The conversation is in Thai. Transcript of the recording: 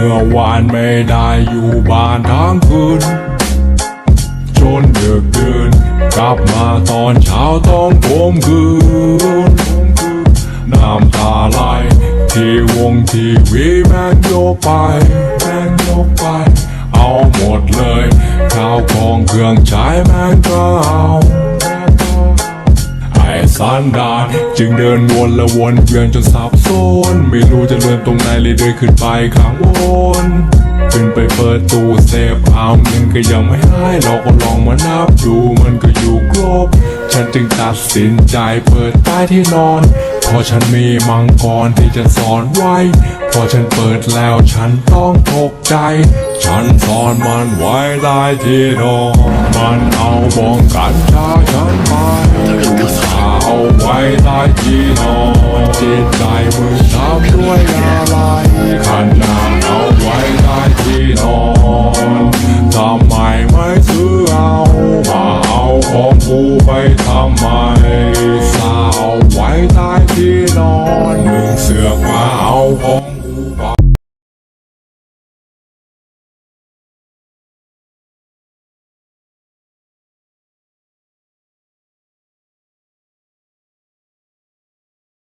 มื่อวานไม่ได้อยู่บ้านทั้งคืน จนดึกดื่นกลับมาตอนเช้าต้องผมคืน น้ำตาไหลที่วงทีวีแม่งโยกไปแม่งโยกไป เอาหมดเลยข้าวของเครื่องใช้แม่ง สันดาน จึงเดินวนและวนเวียนจนสับสนไม่รู้จะเดินตรงไหนเลยเดินขึ้นไปข้างบนขึ้นไปเปิดตู้เซฟเอาเงินก็ยังไม่ให้เราก็ลองมานับดูมันก็อยู่ครบ ฉันจึงตัดสินใจเปิดใต้ที่นอนเพราะฉันมีมังกรที่จะสอนไว้ พอฉันเปิดแล้วฉันต้องตกใจ ฉันซ่อนมันไว้ใต้ที่นอนมันเอาบองกันชาฉันไปอุตส่าเอา ไว้ใต้ที่นอนจิตใจมึงทำด้วยอะไรขนาดเอาไว้ใต้ที่นอนทำไมไม่ซื้อเอามาเอาของกูไปทำไมสาวไว้ใต้ที่นอนมึงเสือกมาเอาของ